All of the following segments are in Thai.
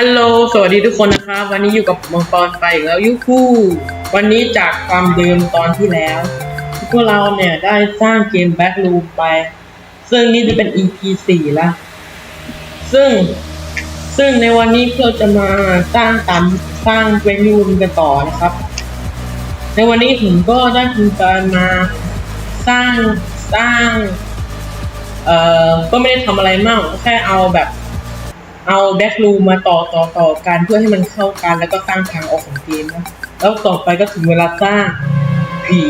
ฮัลโหล สวัสดีทุกคนนะครับ วันนี้อยู่กับมังกรไปอีกแล้วยุคูวันนี้จากความเดิมตอนที่แล้ว พวกเราเนี่ยได้สร้างเกม Back Loop ไป ซึ่งนี่จะเป็น EP 4ล้วซึ่งซึ่งในวันนี้เราจะมาสร้างตามสร้าง Back Loop กันต่อนะครับ ในวันนี้ผมก็ได้ทำการมาสร้างสร้าง เอ่อ ก็ไม่ได้ทำอะไรมาก แค่เอาแบบ เอาแบ็กรูมาต่อต่อต่อกันเพื่อให้มันเข้ากันแล้วก็สร้างทางออกของเกมนะแล้วต่อไปก็ถึงเวลาสร้างผี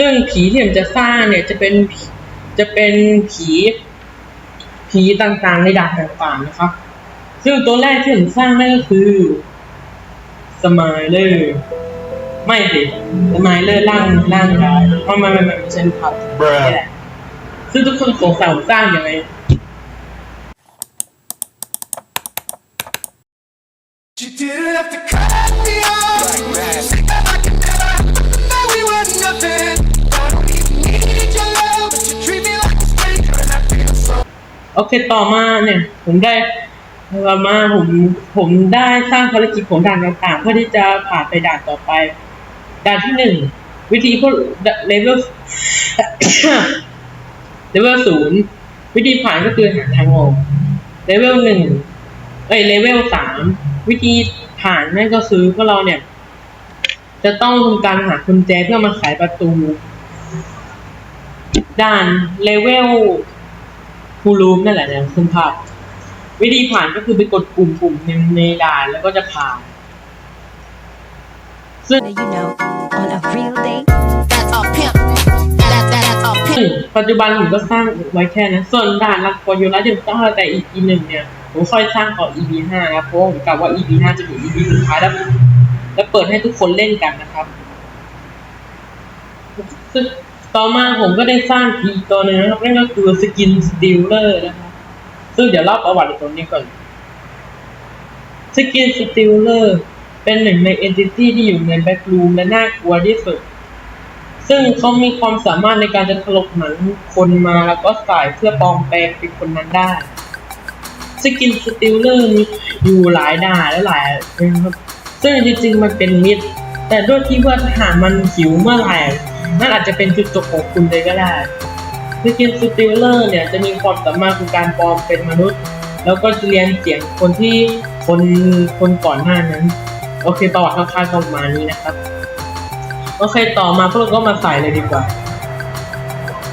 ซึ่งผีที่ผมจะสร้างเนี่ยจะเป็นจะเป็นผีผีต่างๆในดานต่างๆนะครับ ซึ่งตัวแรกที่ผมสร้างนั่นก็คือสมายเลอร์ไม่สิสมายเลอร์ร่างร่างได้ไม่ไม่ไม่ไม่ไม่ใช่ลูกค้านี่แหละ ซึ่งทุกคนสงสัยสร้างอย่างไรโอเคต่อมาเนี่ย ผมได้ต่อมาผมผมได้สร้างธุรกิจของด่านต่างๆเพื่อที่จะผ่านไปด่านต่อไป ด่านที่หนึ่งวิธีพวกเลเวล เลเวลศูนย์วิธีผ่านก็คือหาทางออกเลเวลหนึ่งเอ้ยเลเวลสามวิธีผ่านนั่นก็คือพวกเราเนี่ย จะต้องทำการหากุญแจเพื่อมาไขประตูด่านเลเวลฮูลูมนั่นแหละเนี่ยคุณภาพ วิธีผ่านก็คือไปกดปุ่มปุ่มในในด่านแล้วก็จะผ่านซึ่ง you know, on a real day. That's all pimp. ปัจจุบันผมก็สร้างไว้แค่นั้นส่วนด่านลักกอยูรัสยังต้องแต่ EP หนึ่งเนี่ยผมค่อยสร้างต่อ EP ห้าครับเพราะว่าผมกะว่า EP ห้าจะเป็น EP สุดท้ายแล้วแล้วเปิดให้ทุกคนเล่นกันนะครับซึ่งต่อมาผมก็ได้สร้างผีตัวหนึ่งนะครับนั่นก็คือสกินสติลเลอร์นะครับซึ่งเดี๋ยวเล่าประวัติตัวนี้ก่อนสกินสติลเลอร์เป็นหนึ่งในเอนติตี้ที่อยู่ในแบ็กรูมและน่ากลัวที่สุด ซึ่งเขามีความสามารถในการจะถลกหนังคนมาแล้วก็ใส่เพื่อปลอมแปลงเป็นคนนั้นได้สกินสติลเลอร์มีอยู่หลายด่านและหลายนะครับซึ่งจริงๆมันเป็นมิดแต่ด้วยที่ว่าทหารมันหิวเมื่อไหร่นั่นอาจจะเป็นจุดจบของคุณเลยก็ได้สกินสติลเลอร์เนี่ยจะมีความสามารถในการปลอมเป็นมนุษย์ แล้วก็จะเรียนเสียงคนที่คนคนก่อนหน้านั้น โอเคประวัติคร่าวๆประมาณนี้นะครับ โอเคต่อมาพวกเราก็มาใส่เลยดีกว่า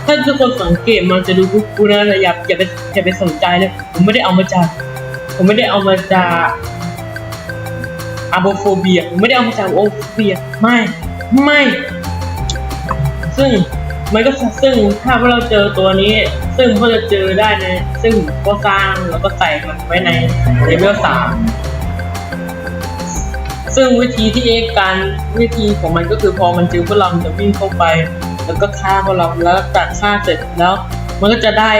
ถ้าทุกคนสังเกตมันจะดูกุ๊กกูนะอย่าอย่าไปอย่าไปสนใจเลยผมไม่ได้เอามาจาก ผมไม่ได้เอามาจากอาโบโฟเบียผมไม่ได้เอามาจากโอโฟเบียไม่ไม่ ซึ่งมันก็ซึ่งถ้าพวกเราเจอตัวนี้ ซึ่งก็จะเจอได้ในซึ่งก็สร้างแล้วก็ใส่มันไว้ในเลเวลสาม ซึ่งวิธีที่เอกการวิธีของมันก็คือพอมันเจอพวกเรามันจะวิ่งเข้าไป แล้วก็ฆ่าพวกเราแล้วจากฆ่าเสร็จแล้ว มันก็จะได้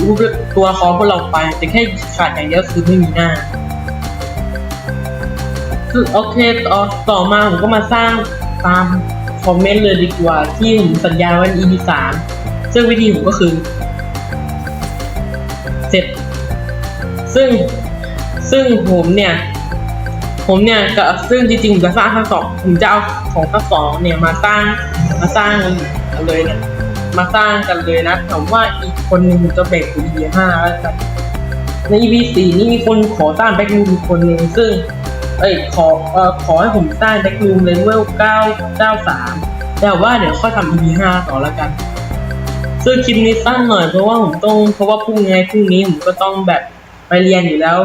รูปตัวของพวกเราไป แต่แค่ขาดอย่างเดียวคือไม่มีหน้าซึ่งโอเคต่อต่อมาผมก็มาสร้างตามคอมเมนต์เลยดีกว่า ที่ผมสัญญาไว้ใน EP สามซึ่งวิธีผมก็คือ เสร็จ ซึ่งซึ่งผมเนี่ย ผมเนี่ยก็ซึ่งจริงๆผมจะสร้างทั้งสองผมจะเอาของทั้งสองเนี่ยมาสร้างมาสร้างกันเลยเนะมาสร้างกันเลยนะแต่ว่าอีกคนหนึ่งจะแบ่งเป็น EP ห้าแล้วกันใน EP สี่นี่มีคนขอสร้างแบ็กรูมอีกคนหนึ่งซึ่ง เอ้ยขอเอ่อขอให้ผมสร้างแบ็กรูมเลเวลเก้าเก้าสามแต่ว่าเดี๋ยวค่อยทำ EP ห้าต่อแล้วกันซึ่งคลิปนี้สั้นหน่อยเพราะว่าผมต้องเพราะว่าพรุ่งนี้พรุ่งนี้ผมก็ต้องแบบไปเรียนอยู่แล้ว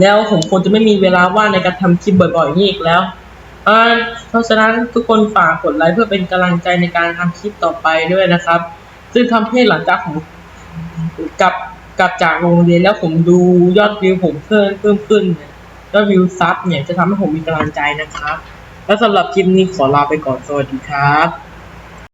แล้วผมคงจะไม่มีเวลาว่างในการทำคลิปบ่อยๆนี่อีกแล้วอ่าเพราะฉะนั้นทุกคนฝากกดไลค์เพื่อเป็นกำลังใจในการทำคลิปต่อไปด้วยนะครับ ซึ่งทำให้หลังจากผมกลับกลับจากโรงเรียนแล้วผมดูยอดวิวผมเพิ่มเพิ่มขึ้นเนี่ยยอดวิวซับเนี่ยจะทำให้ผมมีกำลังใจนะครับ แล้วสำหรับคลิปนี้ขอลาไปก่อนสวัสดีครับ